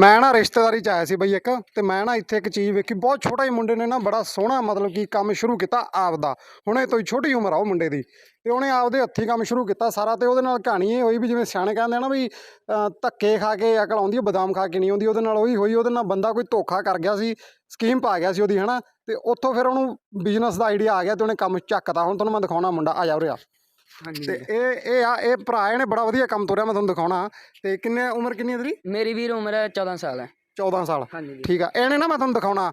ਮੈਂ ਨਾ ਰਿਸ਼ਤੇਦਾਰੀ ਚ ਆਇਆ ਸੀ ਬਈ ਇੱਕ, ਤੇ ਮੈਂ ਨਾ ਇੱਥੇ ਇੱਕ ਚੀਜ਼ ਵੇਖੀ, ਬਹੁਤ ਛੋਟਾ ਹੀ ਮੁੰਡੇ ਨੇ ਨਾ ਬੜਾ ਸੋਹਣਾ ਮਤਲਬ ਕਿ ਕੰਮ ਸ਼ੁਰੂ ਕੀਤਾ ਆਪਦਾ। ਹੁਣੇ ਤੋਂ ਹੀ ਛੋਟੀ ਉਮਰ ਆ ਉਹ ਮੁੰਡੇ ਦੀ। ਤੇ ਉਹਨੇ ਆਪਦੇ ਹੱਥੀਂ ਕੰਮ ਸ਼ੁਰੂ ਕੀਤਾ ਸਾਰਾ, ਤੇ ਉਹਦੇ ਨਾਲ ਕਹਾਣੀ ਇਹ ਹੋਈ ਵੀ ਜਿਵੇਂ ਸਿਆਣੇ ਕਹਿੰਦੇ ਆ ਨਾ ਵੀ ਧੱਕੇ ਖਾ ਕੇ ਅਕਲ ਆਉਂਦੀ ਹੈ ਬਦਾਮ ਖਾ ਕੇ ਨਹੀਂ ਆਉਂਦੀ, ਉਹਦੇ ਨਾਲ ਉਹੀ ਹੋਈ, ਉਹਦੇ ਨਾਲ ਬੰਦਾ ਕੋਈ ਧੋਖਾ ਕਰ ਗਿਆ ਸੀ ਸਕੀਮ ਪਾ ਗਿਆ ਸੀ ਉਹਦੀ, ਹਨਾ? ਤੇ ਉੱਥੋਂ ਫਿਰ ਉਹਨੂੰ ਬਿਜ਼ਨਸ ਦਾ ਆਈਡੀਆ ਆ ਗਿਆ ਤੇ ਉਹਨੇ ਕੰਮ ਚੱਕਤਾ। ਹੁਣ ਤੁਹਾਨੂੰ ਮੈਂ ਦਿਖਾਉਣਾ ਮੁੰਡਾ, ਆ ਜਾ ਉਰੇ ਆ। ਤੇ ਇਹ ਇਹ ਆ ਇਹ ਭਰਾ ਇਹਨੇ ਬੜਾ ਵਧੀਆ ਕੰਮ ਤੋਰਿਆ ਮੈਂ ਤੁਹਾਨੂੰ ਦਿਖਾਉਣਾ। ਤੇ ਕਿੰਨੇ ਉਮਰ ਕਿੰਨੀ ਹੈ ਤੇਰੀ ਮੇਰੀ ਵੀਰ ਉਮਰ 14 ਸਾਲ ਹੈ। 14 ਸਾਲ। ਠੀਕ ਆ। ਇਹਨੇ ਨਾ ਮੈਂ ਤੁਹਾਨੂੰ ਦਿਖਾਉਣਾ।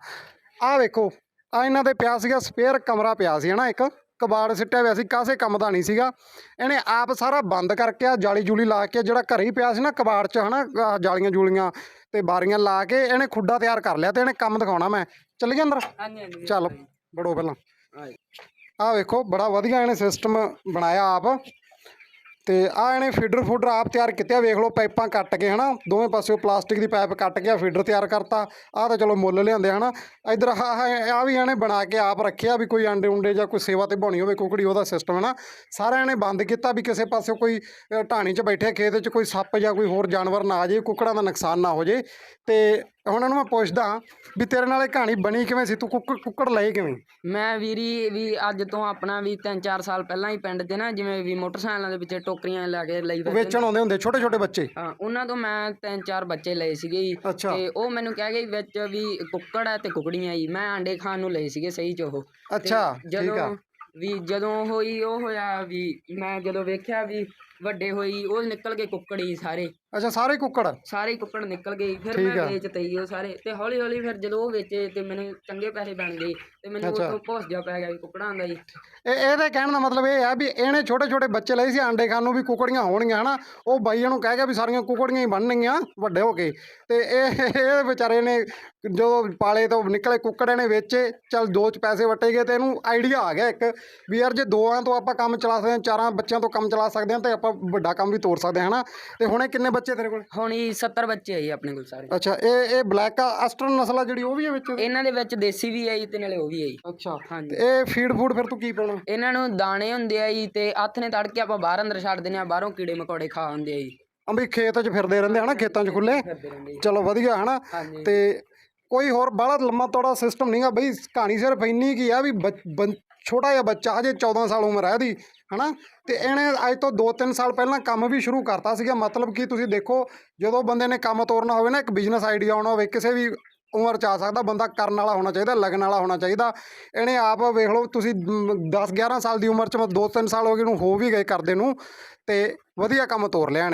ਆਹ ਵੇਖੋ ਆ ਇਹਨਾਂ ਦੇ ਪਿਆ ਸੀਗਾ ਸਪੇਅਰ ਕਮਰਾ ਪਿਆ ਸੀ ਹਨਾ ਇੱਕ? ਕਬਾੜ ਸਿੱਟਿਆ ਹੋਇਆ ਸੀ ਕਾਸੇ ਕੰਮ ਦਾ ਨਹੀਂ ਸੀਗਾ। ਇਹਨੇ ਆਪ ਸਾਰਾ ਬੰਦ ਕਰਕੇ ਆ ਜਾਲੀ ਜੂਲੀ ਲਾ ਕੇ ਜਿਹੜਾ ਘਰੇ ਹੀ ਪਿਆ ਸੀ ਨਾ ਕਬਾੜ 'ਚ ਹਨਾ ਜਾਲੀਆਂ ਜੂਲੀਆਂ ਤੇ ਬਾਰੀਆਂ ਲਾ ਕੇ ਇਹਨੇ ਖੁੱਡਾ ਤਿਆਰ ਕਰ ਲਿਆ ਤੇ ਇਹਨੇ ਕੰਮ ਦਿਖਾਉਣਾ ਮੈਂ। ਚੱਲੀਏ ਅੰਦਰ? ਹਾਂਜੀ ਹਾਂਜੀ। ਚੱਲ ਬੜੋ ਪਹਿਲਾਂ। ਹਾਂਜੀ। ਆਹ ਵੇਖੋ ਬੜਾ ਵਧੀਆ ਇਹਨੇ ਸਿਸਟਮ ਬਣਾਇਆ ਆਪ। ਤੇ ਆ ਇਹਨੇ ਫੀਡਰ ਫੂਡਰ ਆਪ ਤਿਆਰ ਕੀਤਾ ਵੇਖ ਲਓ ਪਾਈਪਾਂ ਕੱਟ ਕੇ ਹਨਾ? ਦੋਵੇਂ ਪਾਸਿਓਂ ਪਲਾਸਟਿਕ ਦੀ ਪਾਈਪ ਕੱਟ ਕੇ ਆ ਫੀਡਰ ਤਿਆਰ ਕਰਤਾ। ਆਹ ਤਾਂ ਚਲੋ ਮੁੱਲ ਲਿਆਂਦੇ ਹਨਾ? ਇਧਰ ਆ ਆ ਵੀ ਇਹਨੇ ਬਣਾ ਕੇ ਆਪ ਰੱਖਿਆ ਵੀ ਕੋਈ ਅੰਡੇ ਉਂਡੇ ਜਾਂ ਕੋਈ ਸੇਵਾ ਤੇ ਬਣੀ ਹੋਵੇ ਕੁਕੜੀ ਉਹਦਾ ਸਿਸਟਮ ਹਨਾ? ਸਾਰਾ ਇਹਨੇ ਬੰਦ ਕੀਤਾ ਵੀ ਕਿਸੇ ਪਾਸਿਓਂ ਕੋਈ ਅ, ਢਾਣੀ 'ਚ ਬੈਠੇ ਖੇਤ 'ਚ ਕੋਈ ਸੱਪ ਜਾਂ ਕੋਈ ਹੋਰ ਜਾਨਵਰ ਨਾ ਆ ਜੇ ਕੁੱਕੜਾਂ ਦਾ ਨੁਕਸਾਨ ਨਾ ਹੋ ਜੇ ਤੇ ਹੁਣ ਇਹਨੂੰ ਮੈਂ ਪੁੱਛਦਾ ਵੀ ਤੇਰੇ ਨਾਲ ਇਹ ਕਹਾਣੀ ਬਣੀ ਕਿਵੇਂ ਸੀ? ਤੂੰ ਕੁੱਕੜ ਕੁੱਕੜ ਲਏ ਕਿਵੇਂ? ਮੈਂ ਵੀਰੀ ਵੀ ਅੱਜ ਤੋਂ ਆਪਣਾ ਵੀ 3-4 ਸਾਲ ਪਹਿਲਾਂ ਹੀ ਪਿੰਡ 'ਚ ਨਾ ਜਿਵੇਂ ਵੀ ਮੋਟਰਸਾਈਕਲਾਂ ਦੇ ਵਿੱਚ ਟੋਕਰੀਆਂ ਲਾ ਕੇ ਲਈ ਫਿਰਦੇ ਵੇਚਣ ਆਉਂਦੇ ਹੁੰਦੇ ਛੋਟੇ ਛੋਟੇ ਬੱਚੇ। ਹਾਂ ਉਹਨਾਂ ਤੋਂ ਮੈਂ ਤਿੰਨ ਚਾਰ ਬੱਚੇ ਲਏ ਸੀਗੇ ਜੀ। ਅੱਛਾ। ਤੇ ਉਹ ਮੈਨੂੰ ਕਹਿ ਗਏ ਵਿੱਚ ਵੀ ਕੁੱਕੜ ਹੈ ਤੇ ਕੁਕੜੀਆਂ ਜੀ। ਮੈਂ ਆਂਡੇ ਖਾਣ ਨੂੰ ਲਏ ਸੀਗੇ ਸਹੀ ਚ ਉਹ। ਤੇ ਅੱਛਾ ਠੀਕ ਆ। ਜਦੋਂ ਵੀ ਜਦੋਂ ਹੋਈ ਉਹ ਹੋਇਆ ਵੀ ਮੈਂ ਜਦੋਂ ਵੇਖਿਆ ਵੀ ਵੱਡੇ ਹੋਈ ਉਹ ਨਿਕਲ ਗਏ ਕੁੱਕੜ ਹੀ ਸਾਰੇ। ਅੱਛਾ ਸਾਰੇ ਕੁੱਕੜ? ਸਾਰੇ ਹੀ ਕੁੱਕੜ ਨਿਕਲ ਗਏ। ਫਿਰ ਠੀਕ ਮੈਂ ਆ। ਵੇਚ ਤਈ ਉਹ ਸਾਰੇ। ਤੇ ਹੌਲੀ ਹੌਲੀ ਫਿਰ ਜਦੋਂ ਉਹ ਵੇਚੇ ਤੇ ਮੈਨੂੰ ਚੰਗੇ ਪੈਸੇ ਬਣ ਗਏ। ਤੇ ਮੈਨੂੰ ਅੱਛਾ। ਉੱਥੋਂ ਭੁੱਸ ਜਾ ਪੈ ਗਿਆ ਵੀ ਕੁੱਕੜਾਂ ਦਾ ਜੀ ਇਹ ਇਹਦੇ ਕਹਿਣ ਦਾ ਮਤਲਬ ਇਹ ਹੈ ਵੀ ਇਹਨੇ ਛੋਟੇ ਛੋਟੇ ਬੱਚੇ ਲਏ ਸੀ ਆਂਡੇ ਖਾਣ ਨੂੰ ਵੀ ਕੁਕੜੀਆਂ ਹੋਣਗੀਆਂ ਹਨਾ? ਉਹ ਬਾਈ ਇਹਨੂੰ ਕਹਿ ਗਿਆ ਵੀ ਸਾਰੀਆਂ ਕੁਕੜੀਆਂ ਹੀ ਬਣਨਗੀਆਂ ਵੱਡੇ ਹੋ ਕੇ। ਤੇ ਇਹ ਇਹ ਵਿਚਾਰੇ ਨੇ ਜਦੋਂ ਪਾਲੇ ਤੋਂ ਨਿਕਲੇ ਕੁੱਕੜ ਨੇ ਵੇਚੇ ਚਲ ਦੋ ਚ ਪੈਸੇ ਵਟੇ ਗਏ ਤੇ ਇਹਨੂੰ ਆਈਡੀਆ ਆ ਗਿਆ ਇੱਕ ਵੀ ਯਾਰ ਜੇ ਦੋਆਂ ਤੋਂ ਆਪਾਂ ਕੰਮ ਚਲਾ ਸਕਦੇ ਹਾਂ ਚਾਰਾਂ ਬੱਚਿਆਂ ਤੋਂ ਕੰਮ ਚਲਾ ਸਕਦੇ ਹਾਂ ਤੇ ਆਪਾਂ ਵੱਡਾ ਕੰਮ ਵੀ ਤੋਰ ਸਕਦੇ ਹਾਂ ਹਨਾ? ਤੇ ਹੁਣੇ ਕਿੰਨੇ ਬੱਚੇ ਤੇਰੇ ਕੋਲ? ਹੁਣ ਹੀ 70 ਬੱਚੇ ਆ ਜੀ ਆਪਣੇ ਕੋਲ ਸਾਰੇ। ਅੱਛਾ ਇਹ ਇਹ ਬਲੈਕ ਆਸਟਰਨ ਨਸਲ ਆ ਜਿਹੜੀ ਉਹ ਵੀ ਹੈ ਵਿੱਚ? ਇਹਨਾਂ ਦੇ ਵਿੱਚ ਦੇਸੀ ਵੀ ਆ ਜੀ ਤੇ ਨਾਲੇ ਉਹ ਵੀ ਆ ਜੀ। ਅੱਛਾ ਹਾਂਜੀ। ਤੇ ਇਹ ਫੀਡ ਫੂਡ ਫਿਰ ਤੂੰ ਕੀ ਪਾਉਣਾ? ਇਹਨਾਂ ਨੂੰ ਦਾਣੇ ਹੁੰਦੇ ਆ ਜੀ ਤੇ ਹੱਥ ਨੇ ਤੜਕੇ ਆਪਾਂ ਬਾਹਰ ਅੰਦਰ ਛੱਡ ਦਿੰਦੇ ਆ ਬਾਹਰੋਂ ਕੀੜੇ ਮਕੌੜੇ ਖਾ ਹੁੰਦੇ ਆ ਜੀ। ਅੰਬੀ ਖੇਤ 'ਚ ਫਿਰਦੇ ਰਹਿੰਦੇ ਹਨਾ ਖੇਤਾਂ 'ਚ ਖੁੱਲੇ? ਫਿਰਦੇ ਰਹਿੰਦੇ ਜੀ। ਚਲੋ ਵਧੀਆ ਹਨਾ? ਹਾਂਜੀ। ਤੇ ਕੋਈ ਹੋਰ ਬੜਾ ਲੰਮਾ ਤੋੜਾ ਸਿਸਟਮ ਨਹੀਂਗਾ ਬਈ ਕਹਾਣੀ ਸਿਰਫ ਇੰਨੀ ਕੀ ਆ ਵੀ ਬੱਚ- ਬੰ- ਛੋਟਾ ਜਿਹਾ ਬੱਚਾ ਹਜੇ 14 ਸਾਲ ਉਮਰ ਹੈ ਇਹਦੀ, ਹਨਾ? ਤੇ ਇਹਨੇ ਅੱਜ ਤੋਂ 2-3 ਸਾਲ ਪਹਿਲਾਂ ਕੰਮ ਵੀ ਸ਼ੁਰੂ ਕਰਤਾ ਸੀਗਾ। ਮਤਲਬ ਕਿ ਤੁਸੀਂ ਦੇਖੋ, ਜਦੋਂ ਬੰਦੇ ਨੇ ਕੰਮ ਤੋਰਨਾ ਹੋਵੇ ਨਾ, ਇੱਕ ਬਿਜ਼ਨਸ ਆਈਡੀਆ ਆਉਣਾ ਹੋਵੇ, ਕਿਸੇ ਵੀ ਉਮਰ ਚ ਆ ਸਕਦਾ, ਬੰਦਾ ਕਰਨ ਵਾਲਾ ਹੋਣਾ ਚਾਹੀਦਾ ਲੱਗਣ ਵਾਲਾ ਹੋਣਾ ਚਾਹੀਦਾ। ਇਹਨੇ ਆਪ ਵੇਖ ਲਓ, ਤੁਸੀਂ 10-11 ਸਾਲ ਦੀ ਉਮਰ ਚ 2-3 ਸਾਲ ਹੋ ਗਏ ਨੂੰ ਹੋ ਵੀ ਗਏ ਕਰਦੇ ਨੂੰ, ਤੇ ਵਧੀਆ ਕੰਮ ਤੋਰ ਲਿਆ ਇਹਨੇ।